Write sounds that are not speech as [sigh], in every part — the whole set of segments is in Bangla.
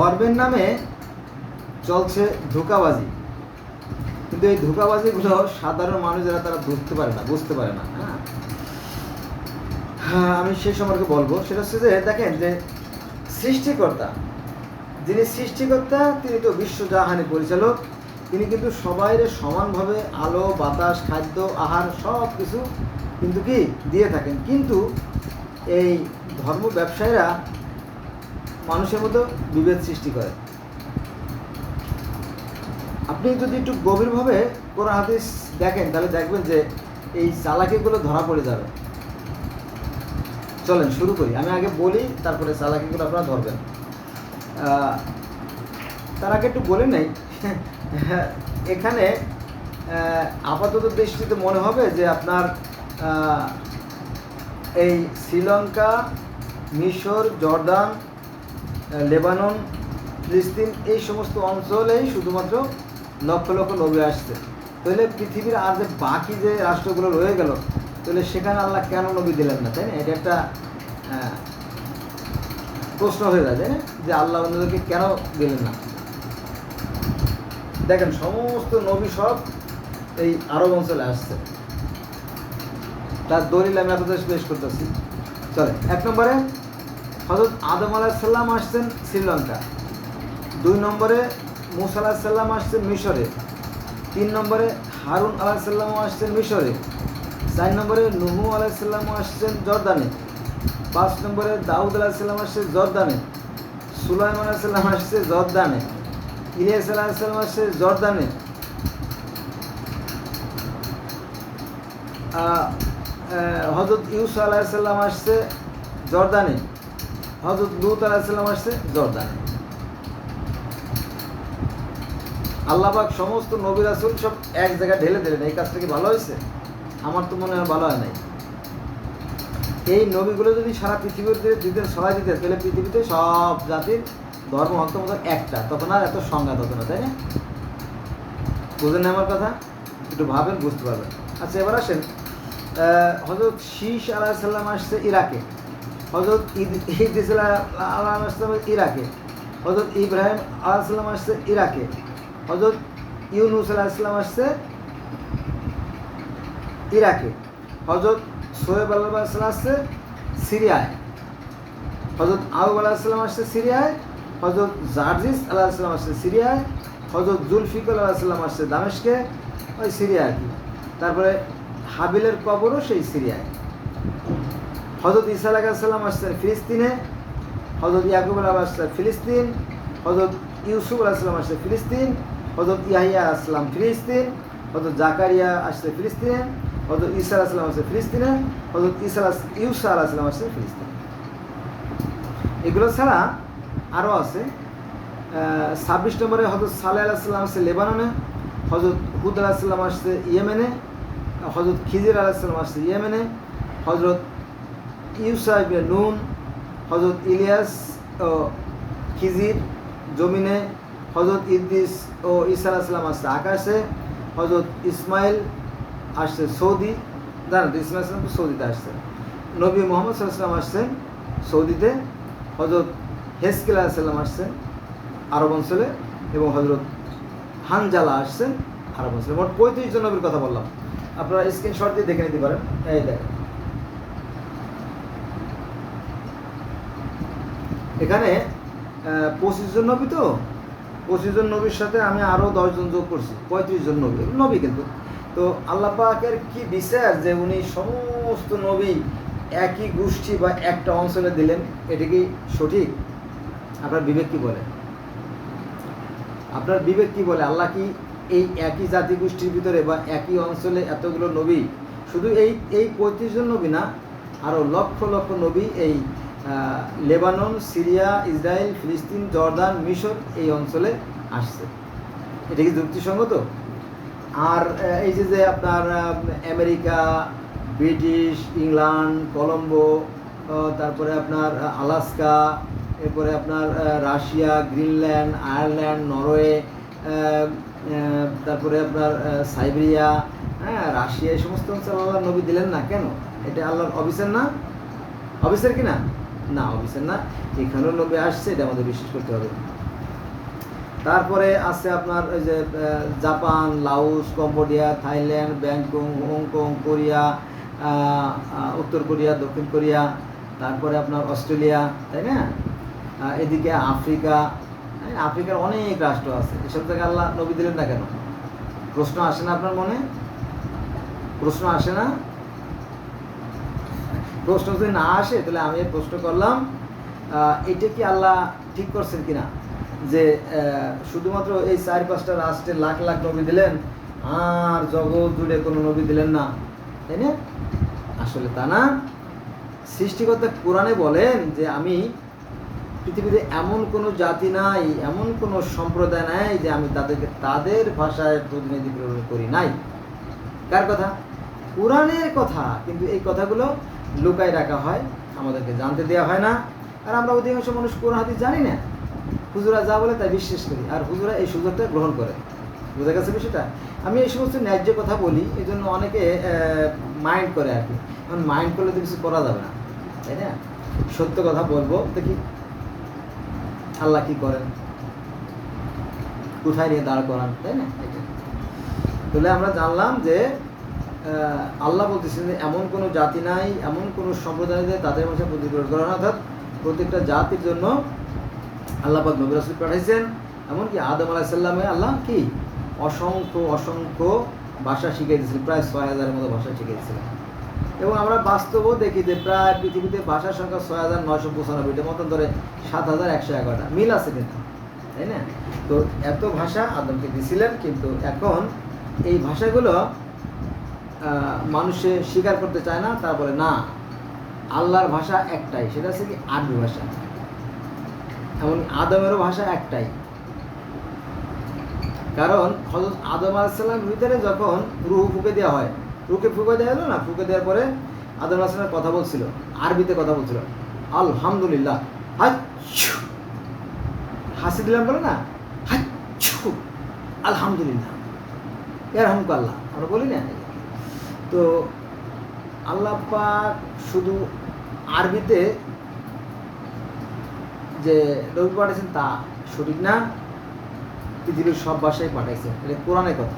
ধর্মের নামে চলছে ধোকাবাজি। কিন্তু এই ধোকাবাজিগুলো সাধারণ মানুষ যারা তারা ধরতে পারে না, বুঝতে পারে না হ্যাঁ? হ্যাঁ আমি সে সম্পর্কে বলব। সেটা হচ্ছে যে, দেখেন যে সৃষ্টিকর্তা, যিনি সৃষ্টিকর্তা, তিনি তো বিশ্বজাহানি পরিচালক। তিনি কিন্তু সবাইরে সমানভাবে আলো, বাতাস, খাদ্য, আহার সব কিছু কিন্তু কি? দিয়ে থাকেন। কিন্তু এই ধর্ম ব্যবসায়ীরা মানুষের মতো বিভেদ সৃষ্টি করে। আপনি যদি একটু গভীরভাবে কোরআন হাদিস দেখেন, তাহলে দেখবেন যে এই চালাকিগুলো ধরা পড়ে যাবে। চলেন, শুরু করি। আমি আগে বলি, তারপরে চালাকিগুলো আপনারা ধরবেন। তার আগে একটু বলে নেই। [laughs] এখানে আপাতত দৃষ্টিতে মনে হবে যে আপনার এই শ্রীলঙ্কা, মিশর, জর্দান লেবানন, ফিলিস্তিন এই সমস্ত অঞ্চলেই শুধুমাত্র লক্ষ লক্ষ নবী আসছে। তাহলে পৃথিবীর আর যে বাকি যে রাষ্ট্রগুলো রয়ে গেল, তাহলে সেখানে আল্লাহ কেন নবী দিলেন না, তাই না? এটা একটা প্রশ্ন হয়ে যায়, তাই না? যে আল্লাহ অন্যদেরকে কেন দিলেন না? দেখেন, সমস্ত নবী সব এই আরব অঞ্চলে আসছে। তার দলিল আমি আপনাদের পেশ করতেছি। চলে এক নম্বরে হজরত আদম আলাহিসাল্লাম আসছেন শ্রীলঙ্কা। দুই নম্বরে মুসা আলাহিসাল্লাম আসছেন মিশরে। তিন নম্বরে হারুন আলাহিসাল্লামও আসছেন মিশরে। চার নম্বরে নুহু আলাহিসাল্লামও আসছেন জর্দানে। পাঁচ নম্বরে দাউদ আলাহিসাল্লাম আসছে জর্দানে। সুলাইমান আলাহিসাল্লাম আসছে জর্দানে। ইলিয়াস আলাহিসাল্লাম আসছে জর্দানে। হজরত ইউসা আলাহিসাল্লাম আসছে জর্দানে। হজরত লুত আলাহিসাল্লাম আসছে, জর্দানে। আল্লাহবাক সমস্ত নবী রাসুল সব এক জায়গায় ঢেলে দিলেন, এই কাজটা কি ভালো হয়েছে? আমার তো মনে হয় ভালো হয় নাই। এই নবীগুলো যদি সারা পৃথিবীতে দিতেন, সবাই দিতেন, তাহলে পৃথিবীতে সব জাতির ধর্ম হন্তমত একটা, তখন আর এত সংঘাত হতো না, তাই না? বুঝলেন আমার কথা? একটু ভাবেন, বুঝতে পারবেন। আচ্ছা এবার আসেন। হজরত শীষ আলাহ সাল্লাম আসছে ইরাকে। হজরত ঈদ আল্লাহ আসলাম ইরাকে। হজরত ইব্রাহিম আলাহ সাল্লাম আসছে ইরাকে। হজরত ইউনুস আলাহ ইসলাম আসছে ইরাকে। হজরত সোহেব আল্লাহ আসলাম আসছে সিরিয়ায়। হজরত আউব আলাহ আসলাম আসছে সিরিয়ায়। হজরত জার্জিস আল্লাহ আসলাম আসছে সিরিয়ায়। হজরত জুলফিকুল আল্লাহ আসলাম আসছে দামেশকে, ওই সিরিয়া আর কি। তারপরে হাবিলের কবরও সেই সিরিয়ায়। হজরত ইসা আলাহিসাল্লাম আসছেন ফিলিস্তিনে হজরত ইয়াকুব আলাহ আসছে ফিলিস্তিন হজরত ইউসুফ আলাহিসাল্লাম আসছে ফিলিস্তিন হজরত ইয়াহিয়া আসলাম ফিলিস্তিন হজরত জাকারিয়া আসছে ফিলিস্তিনে হজরত ইসা আলাহিসাল্লাম আসছে ফিলিস্তিনে হজরত ইসা ইউসা আলাহিসাল্লাম আসছে ফিলিস্তিনে। এগুলো ছাড়া আরও আছে ছাব্বিশ নম্বরে হজরত সালেহ আলাহিসাল্লাম আসছে লেবাননে হজরত হুদ আলাহিসাল্লাম আসছে ইয়েমেনে হজরত খিজির আলাহিসাল্লাম আসছে ইয়েমেনে হজরত ইউসা ইবনে নুন হজরত ইলিয়াস ও খিজির জমিনে হজরত ইদ্দিস ও ঈসা আলাহিসাল্লাম আসছে আকাশে হজরত ইসমাইল আসছে সৌদি তো ইসমাইল ইসলাম সৌদিতে আসছে। নবী মোহাম্মদ সাল্লাম আসছেন সৌদিতে হজরত হেসকিল আলাহিসাল্লাম আসছেন আরব অঞ্চলে এবং হজরত হানজালা আসছেন আরব অঞ্চলে। মোট পঁয়ত্রিশ জন নবীর কথা বললাম। আপনারা স্ক্রিনশট দিয়ে দেখে নিতে পারেন। এই দেখেন। এখানে পঁচিশ জন নবী তো? পঁচিশ জন নবীর সাথে আমি আরও দশজন যোগ করছি, পঁয়ত্রিশ জন নবী নবী কিন্তু। তো আল্লাহ পাকের কি বিচার যে উনি সমস্ত নবী একই গোষ্ঠী বা একটা অঞ্চলে দিলেন, এটা কি সঠিক? আপনার বিবেক কি বলে? আপনার বিবেক কি বলে? আল্লাহ কি এই একই জাতি গোষ্ঠীর ভিতরে বা একই অঞ্চলে এতগুলো নবী? শুধু এই এই পঁয়ত্রিশ জন নবী না আরও লক্ষ লক্ষ নবী এই লেবানন, সিরিয়া, ইসরায়েল, ফিলিস্তিন, জর্দান, মিশর এই অঞ্চলে আসছে। এটা কি যুক্তিসঙ্গত? আর এই যে যে আপনার আমেরিকা, ব্রিটিশ, ইংল্যান্ড, কলম্বো তারপরে আপনার আলাস্কা, এরপরে আপনার রাশিয়া, গ্রিনল্যান্ড, আয়ারল্যান্ড, নরওয়ে তারপরে আপনার সাইবেরিয়া হ্যাঁ রাশিয়া, এই সমস্ত অঞ্চল আল্লাহ নবী দিলেন না। কেন? এটা আল্লাহর অফিসের না? অফিসের কি না? না অফিসের না এখানেও নবী আসছে এটা আমাদের বিশ্বাস করতে হবে। তারপরে আছে আপনার ওই যে Japan Laos Cambodia Thailand Bangkok Hong Kong Korea উত্তর কোরিয়া দক্ষিণ কোরিয়া তারপরে আপনার অস্ট্রেলিয়া তাই না? এদিকে আফ্রিকা হ্যাঁ, আফ্রিকার অনেক রাষ্ট্র আছে। এসব থেকে আল্লাহ নবী দিলেন না কেন? প্রশ্ন আসে না আপনার মনে? প্রশ্ন আসে না? প্রশ্ন যদি না আসে, তাহলে আমি প্রশ্ন করলাম এটা কি আল্লাহ ঠিক করছেন কিনা? যে শুধুমাত্র এই চার পাঁচটা রাষ্ট্রে লাখ লাখ নবী দিলেন, আর জগৎ জুড়ে কোনো নবী দিলেন না। তাই না? আসলে তা না। সৃষ্টিকর্তা কোরআনে বলেন যে, আমি পৃথিবীতে এমন কোনো জাতি নাই, এমন কোনো সম্প্রদায় নাই যে আমি তাদেরকে, তাদের ভাষায় প্রতিনিধি প্রেরণ করি নাই। কার কথা? কোরআনের কথা। কিন্তু এই কথাগুলো লুকায় রাখা হয়, আমাদেরকে জানতে দেওয়া হয় না। আর আমরা অধিকাংশ মানুষ কোরআন হাদিস জানি না। হুজুরা যা বলে তাই বিশ্বাস করি। আর হুজুরা এই সুযোগটা গ্রহণ করে। বুঝা গেছে বিষয়টা? আমি এই সমস্ত ন্যায্য কথা বলি, এই জন্য অনেকে মাইন্ড করে আর কি। এখন মাইন্ড করলে তো কিছু করা যাবে না, তাই না? সত্য কথা বলব দেখি আল্লাহ কি করেন? কোথায় নিয়ে দাঁড় করান, তাই না? তাহলে আমরা জানলাম যে আল্লাহ বলতেছেন যে এমন কোনো জাতি নাই, এমন কোনো সম্প্রদায় নেই তাদের মধ্যে প্রতিক্রিয়া করা না। অর্থাৎ প্রত্যেকটা জাতির জন্য আল্লাহ পাক নবী রাসূল পাঠাইছেন। এমনকি আদম আলাহিসাল্লামে আল্লাহ কি? অসংখ্য অসংখ্য ভাষা শিখিয়ে দিয়েছিলেন, প্রায় ছয় হাজারের মতো ভাষা শিখিয়ে দিয়েছিলেন। এবং আমরা বাস্তবও দেখি যে প্রায় পৃথিবীতে ভাষার সংখ্যা ছয় হাজার নয়শো পঁচানব্বইটা মতন ধরে সাত হাজার একশো এগারোটা। মিল আছে কিন্তু, তাই না? তো এত ভাষা আদমকে দিয়েছিলেন কিন্তু এখন এই ভাষাগুলো মানুষে স্বীকার করতে চায় না তারপরে না, আল্লাহর ভাষা একটাই, সেটা হচ্ছে কি আরবি ভাষা। এমন আদমেরও ভাষা একটাই। কারণ হজরত আদম আলাহিসাল্লামের ভিতরে যখন রুহু ফুকে দেওয়া হয় রুকে ফুকে দেওয়া হলো না? ফুকে দেওয়ার পরে আদম আলাহিসাল্লাম কথা বলছিল, আরবিতে কথা বলছিল, আলহামদুলিল্লাহ হাসি দিলাম বলে না? আলহামদুলিল্লাহ। এর হামকু আল্লাহ। আমরা বলি না। তো আল্লাহ শুধু আরবিতে যে নবী পাঠাইছেন তা সঠিক না? পৃথিবীর সব ভাষায় পাঠাইছেন, এটা কোরআনের কথা।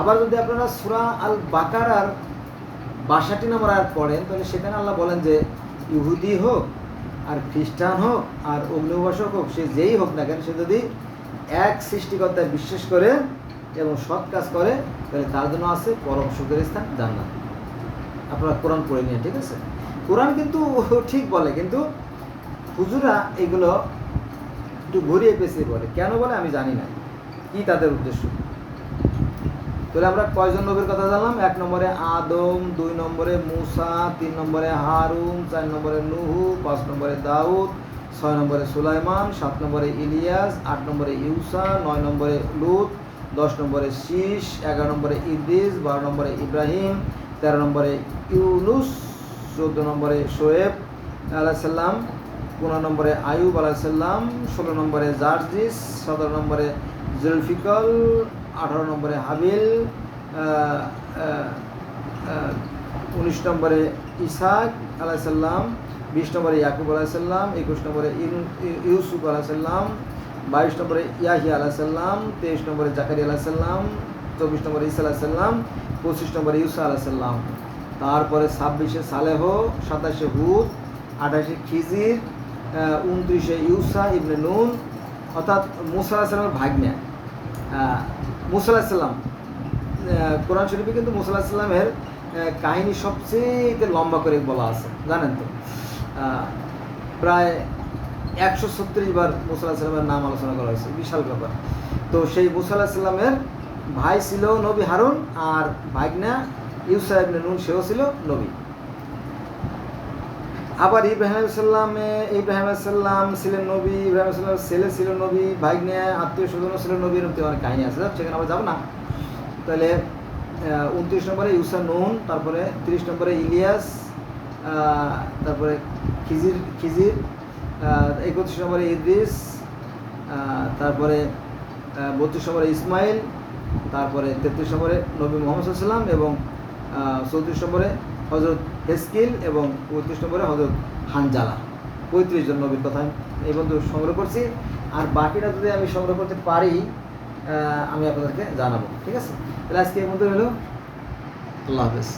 আবার যদি আপনারা সুরা আল বাকারার বাসাটি নম্বর আর পড়েন, তাহলে সেখানে আল্লাহ বলেন যে, ইহুদি হোক, আর খ্রিস্টান হোক, আর অগ্নিবাসক হোক, সে যেই হোক না কেন, সে যদি এক সৃষ্টিকর্তায় বিশ্বাস করে এবং সৎ কাজ করে, তাহলে তার জন্য আছে পরম সুখের স্থান জান্নাত। আপনারা কোরআন পড়ে নিয়ে ঠিক আছে? কোরআন কিন্তু [laughs] ঠিক বলে, কিন্তু হুজুরা এগুলো একটু ঘুরিয়ে পেঁচিয়ে বলে। কেন বলে আমি জানি না। কি তাদের উদ্দেশ্য? তাহলে আমরা কয়জন নবীর কথা জানলাম? এক নম্বরে আদম, দুই নম্বরে মুসা, তিন নম্বরে হারুন, চার নম্বরে নুহু, পাঁচ নম্বরে দাউদ, ছয় নম্বরে সুলাইমান, সাত নম্বরে ইলিয়াস, আট নম্বরে ইউসা, নয় নম্বরে লুত দশ নম্বরে শীষ, এগারো নম্বরে ইদ্রিস, বারো নম্বরে ইব্রাহিম, তেরো নম্বরে ইউনুস, চোদ্দ নম্বরে শোয়েব আলাইসাল্লাম পনেরো নম্বরে আয়ুব আলাইসাল্লাম ষোলো নম্বরে জার্জিস, সতেরো নম্বরে জুলফিকল, আঠারো নম্বরে হাবিল উনিশ নম্বরে ইসাক আলাইসাল্লাম বিশ নম্বরে ইয়াকুব আলাইসাল্লাম একুশ নম্বরে ইউ- ইউ- ইউসুফ আলাইসাল্লাম বাইশ নম্বরে ইয়াহি আলাইসাল্লাম তেইশ নম্বরে জাকারি আলাইসাল্লাম চব্বিশ নম্বরে ইসা আলাইসাল্লাম পঁচিশ নম্বরে ইউসা আলাইসাল্লাম তারপরে ছাব্বিশে সালেহ, সাতাশে হুদ, আঠাশে খিজির উনত্রিশে ইউসা ইবনে নুন, অর্থাৎ মুসা আলাহিসাল্লামের ভাগ্নে। মুসা আলাহিসাল্লাম কোরআন শরীফে কিন্তু মুসা আলাহিসাল্লামের কাহিনী সবচেয়ে লম্বা করে বলা আছে, জানেন তো? প্রায় একশো ছত্রিশ বার মুসা আলাহিসাল্লামের নাম আলোচনা করা হয়েছে, বিশাল ব্যাপার। তো সেই মুসা আলাহিসাল্লামের ভাই ছিল নবী হারুন আর ভাগনা ইউসা ইবনে নুন, সেও ছিল নবী। আবার ইব্রাহিম সাল্লামে ইব্রাহিম সাল্লাম ছিলেন নবী, ইব্রাহিম সাল্লাম ছেলে ছিল নবী, ভাগ্নে আত্মীয় স্বজনও ছিল নবী, এরকম অনেক কাহিনী আছে। সেখানে আমরা যাব না। তাহলে উনত্রিশ নম্বরে ইউসা নুন, তারপরে তিরিশ নম্বরে ইলিয়াস তারপরে খিজির খিজির একত্রিশ নম্বরে ইদ্রিস তারপরে বত্রিশ নম্বরে ইসমাইল, তারপরে তেত্রিশ নম্বরে নবী মোহাম্মদ সাল্লাম এবং চৌত্রিশ নম্বরে হজরত হেসকিল এবং পঁয়ত্রিশ নম্বরে হজরত হানজালা। পঁয়ত্রিশ জন নবীর কথা এই বন্ধু সংগ্রহ করছি। আর বাকিটা যদি আমি সংগ্রহ করতে পারি আমি আপনাদেরকে জানাব। ঠিক আছে? তাহলে আজকে এই বন্ধু হলো আল্লাহ হাফেজ।